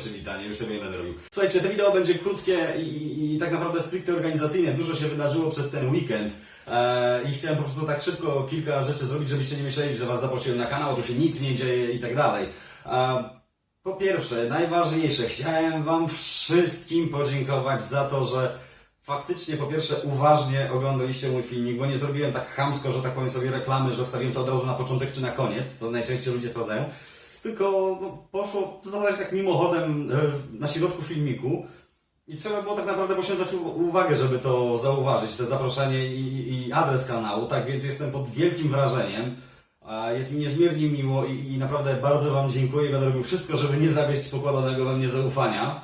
przywitanie, już tego nie będę robił. Słuchajcie, to wideo będzie krótkie i, i, i tak naprawdę stricte organizacyjne. Dużo się wydarzyło przez ten weekend. E, I chciałem po prostu tak szybko kilka rzeczy zrobić, żebyście nie myśleli, że Was zaprosiłem na kanał, tu się nic nie dzieje i tak dalej. E, po pierwsze, najważniejsze, chciałem Wam wszystkim podziękować za to, że faktycznie po pierwsze uważnie oglądaliście mój filmik, bo nie zrobiłem tak chamsko, że tak powiem sobie reklamy, że wstawiłem to od razu na początek czy na koniec, co najczęściej ludzie sprawdzają. Tylko no, poszło w zasadzie tak mimochodem e, na środku filmiku i trzeba było tak naprawdę poświęcać uwagę, żeby to zauważyć, te zaproszenie i, i adres kanału, tak więc jestem pod wielkim wrażeniem. Jest mi niezmiernie miło i, i naprawdę bardzo Wam dziękuję będę robił wszystko, żeby nie zawieść pokładanego we mnie zaufania.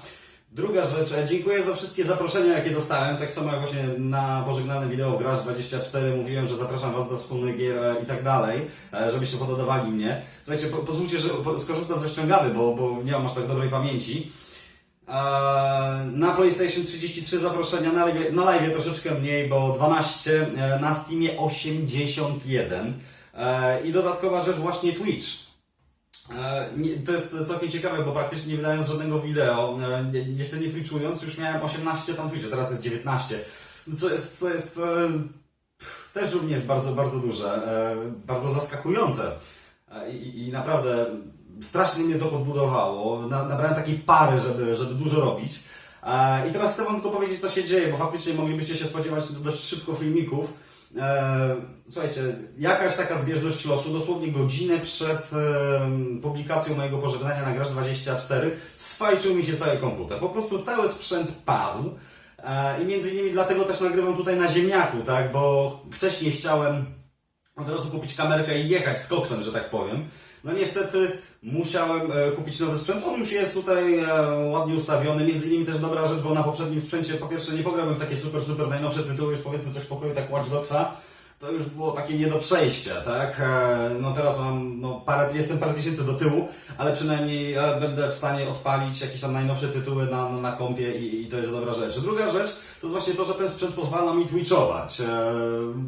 Druga rzecz, e, dziękuję za wszystkie zaproszenia, jakie dostałem. Tak samo jak właśnie na pożegnalnym wideo w Graż24 mówiłem, że zapraszam Was do wspólnych gier e, i tak dalej, e, żebyście pododawali mnie. Słuchajcie, po, pozwólcie, że skorzystam ze ściągawy, bo, bo nie mam aż tak dobrej pamięci. Na PlayStation 33 zaproszenia, na live, na live troszeczkę mniej, bo 12, e, na Steamie 81 E, i dodatkowa rzecz właśnie Twitch. E, To jest całkiem ciekawe, bo praktycznie nie wydając żadnego wideo, e, jeszcze nie twitchując, już miałem 18 tam Twitcha, teraz jest 19. Co jest, co jest e, też również bardzo, bardzo duże, bardzo zaskakujące. I, I naprawdę strasznie mnie to podbudowało. Na, nabrałem takiej pary, żeby, żeby dużo robić. I teraz chcę Wam tylko powiedzieć, co się dzieje, bo faktycznie moglibyście się spodziewać dość szybko filmików. E, Słuchajcie, jakaś taka zbieżność losu, dosłownie godzinę przed publikacją mojego pożegnania na Graż 24 sfajczył mi się cały komputer. Po prostu cały sprzęt padł. E, I między innymi dlatego też nagrywam tutaj na ziemniaku, tak? Bo wcześniej chciałem od razu kupić kamerkę i jechać z koksem, że tak powiem. No niestety musiałem e, kupić nowy sprzęt. On już jest tutaj e, ładnie ustawiony. Między innymi też dobra rzecz, bo na poprzednim sprzęcie po pierwsze nie pograłem w takie super, super najnowsze tytuły, już powiedzmy coś w pokoju, tak Watch Dogsa. To już było takie nie do przejścia, tak? E, No teraz mam, no parę, jestem parę tysięcy do tyłu, ale przynajmniej będę w stanie odpalić jakieś tam najnowsze tytuły na, na, na kompie i, i to jest dobra rzecz. Druga rzecz to jest właśnie to, że ten sprzęt pozwala mi twitchować. E,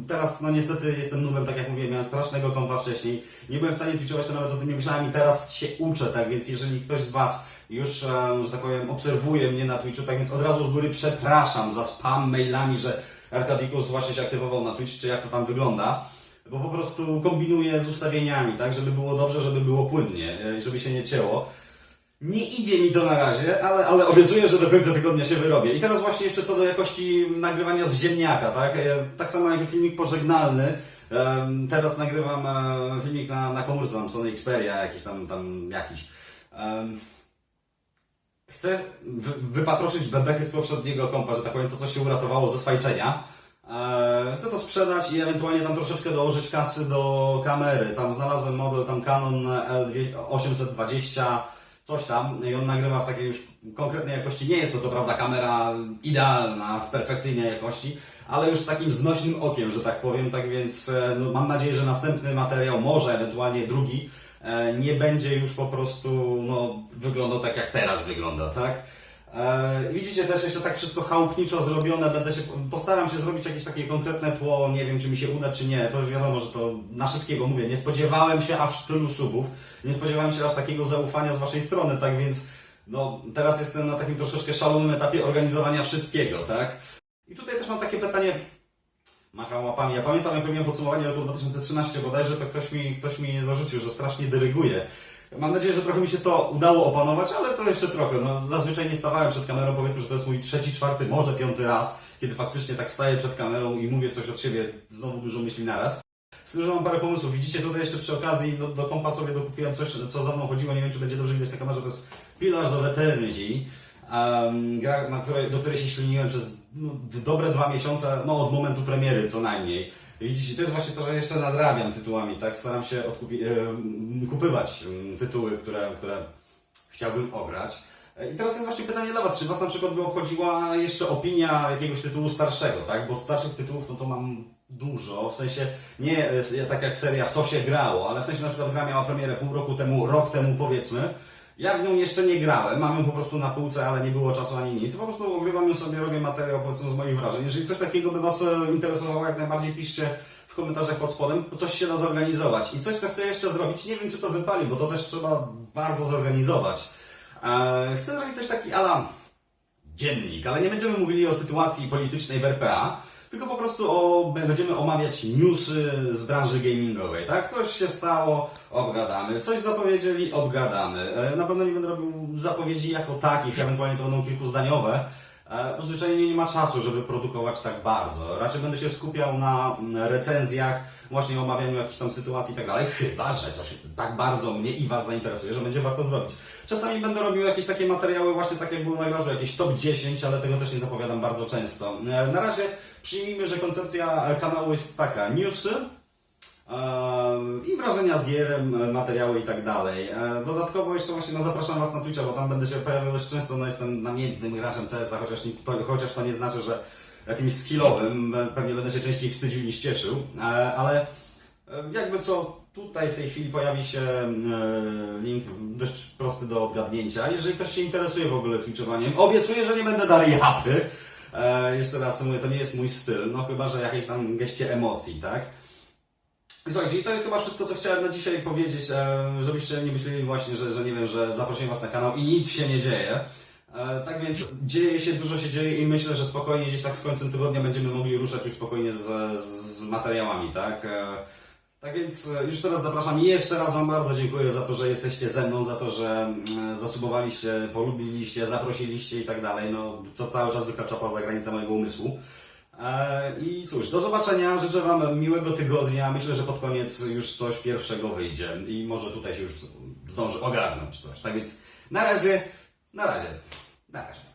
Teraz, no niestety jestem nubem, tak jak mówiłem, miałem strasznego kompa wcześniej. Nie byłem w stanie twitchować, to nawet o tym nie myślałem i teraz się uczę, tak więc jeżeli ktoś z Was już, e, że tak powiem, obserwuje mnie na Twitchu, tak więc od razu z góry przepraszam za spam mailami, że Arkadikus właśnie się aktywował na Twitch, czy jak to tam wygląda. Bo po prostu kombinuję z ustawieniami, tak, żeby było dobrze, żeby było płynnie, e, żeby się nie cięło. Nie idzie mi to na razie, ale, ale obiecuję, że do końca tygodnia się wyrobię. I teraz właśnie jeszcze co do jakości nagrywania z ziemniaka, tak? E, Tak samo jak filmik pożegnalny. Teraz nagrywam e, filmik na, na komórce, tam Sony Xperia, jakiś tam, tam jakiś. Chcę wy- wypatroszyć bebechy z poprzedniego kompa, że tak powiem, to co się uratowało ze swajczenia. Eee, Chcę to sprzedać i ewentualnie tam troszeczkę dołożyć kasy do kamery. Tam znalazłem model tam Canon L820, coś tam i on nagrywa w takiej już konkretnej jakości. Nie jest to co prawda kamera idealna, w perfekcyjnej jakości, ale już z takim znośnym okiem, że tak powiem. Tak więc e, no, mam nadzieję, że następny materiał, może ewentualnie drugi, nie będzie już po prostu no, wyglądał tak jak teraz wygląda, tak? E, widzicie też jeszcze tak wszystko chałupniczo zrobione, będę się, postaram się zrobić jakieś takie konkretne tło, nie wiem czy mi się uda czy nie, to wiadomo, że to na szybkiego mówię, nie spodziewałem się aż tylu subów, nie spodziewałem się aż takiego zaufania z waszej strony, tak więc no teraz jestem na takim troszeczkę szalonym etapie organizowania wszystkiego, tak? I tutaj też mam takie pytanie, macham łapami. Ja pamiętam, jak robiłem podsumowanie roku 2013 bodajże, to ktoś mi, ktoś mi zarzucił, że strasznie dyryguje. Mam nadzieję, że trochę mi się to udało opanować, ale to jeszcze trochę. No, zazwyczaj nie stawałem przed kamerą, powiedzmy, że to jest mój trzeci, czwarty, może piąty raz, kiedy faktycznie tak staję przed kamerą i mówię coś od siebie, znowu dużo myśli naraz. Z tym, że mam parę pomysłów. Widzicie tutaj jeszcze przy okazji do, do kompa sobie dokupiłem coś, co za mną chodziło. Nie wiem, czy będzie dobrze widać na kamerze. To jest Pillars of Eternity. Um, gra, na której, do której się śliniłem przez no, dobre dwa miesiące, no od momentu premiery co najmniej. Widzicie, to jest właśnie to, że jeszcze nadrabiam tytułami, tak? Staram się odkupi- em, kupywać tytuły, które, które chciałbym ograć. E, I teraz jest właśnie pytanie dla Was, czy Was na przykład by obchodziła jeszcze opinia jakiegoś tytułu starszego, tak? Bo starszych tytułów no to mam dużo, w sensie nie e, tak jak seria w to się grało, ale w sensie na przykład gra miała premierę pół roku temu, rok temu powiedzmy. Ja w nią jeszcze nie grałem, mam ją po prostu na półce, ale nie było czasu ani nic. Po prostu ogrywam ją sobie, robię materiał powiedzmy z moich wrażeń. Jeżeli coś takiego by Was e, interesowało, jak najbardziej piszcie w komentarzach pod spodem, coś się da zorganizować. I coś, co chcę jeszcze zrobić, nie wiem czy to wypali, bo to też trzeba bardzo zorganizować. E, chcę zrobić coś taki ala dziennik, ale nie będziemy mówili o sytuacji politycznej w RPA, tylko po prostu o, będziemy omawiać newsy z branży gamingowej, tak? Coś się stało, obgadamy, coś zapowiedzieli, obgadamy. E, Na pewno nie będę robił zapowiedzi jako takich, ewentualnie to będą kilkuzdaniowe, bo zwyczajnie nie ma czasu, żeby produkować tak bardzo. Raczej będę się skupiał na mm, recenzjach, właśnie omawianiu jakichś tam sytuacji i tak dalej, chyba, że coś tak bardzo mnie i Was zainteresuje, że będzie warto zrobić. Czasami będę robił jakieś takie materiały, właśnie tak jak było na jakieś top 10, ale tego też nie zapowiadam bardzo często. E, Na razie przyjmijmy, że koncepcja e, kanału jest taka, newsy, i wrażenia z gier, materiały i tak dalej. Eee, Dodatkowo jeszcze właśnie no, zapraszam Was na Twitcha, bo tam będę się pojawiał dość często, no jestem namiętnym graczem CS-a, chociaż, to, chociaż to nie znaczy, że jakimś skillowym, e, pewnie będę się częściej wstydził niż cieszył, Eee, ale e, jakby co, tutaj w tej chwili pojawi się e, link dość prosty do odgadnięcia. Jeżeli ktoś się interesuje w ogóle Twitchowaniem, obiecuję, że nie będę. E, jeszcze raz mówię, to nie jest mój styl, no chyba, że jakieś tam geście emocji, tak? Słuchajcie, i to jest chyba wszystko, co chciałem na dzisiaj powiedzieć, e, żebyście nie myśleli właśnie, że, że nie wiem, że zaprosiłem Was na kanał i nic się nie dzieje. E, Tak więc dzieje się, dużo się dzieje i myślę, że spokojnie gdzieś tak z końcem tygodnia będziemy mogli ruszać już spokojnie z, z materiałami, tak? E, Tak więc już teraz zapraszam i jeszcze raz Wam bardzo dziękuję za to, że jesteście ze mną, za to, że mm, zasubowaliście, polubiliście, zaprosiliście i tak dalej. No, to cały czas wykracza poza granicę mojego umysłu. E, I cóż, do zobaczenia. Życzę Wam miłego tygodnia. Myślę, że pod koniec już coś pierwszego wyjdzie i może tutaj się już zdąży ogarnąć coś. Tak więc na razie, na razie, na razie.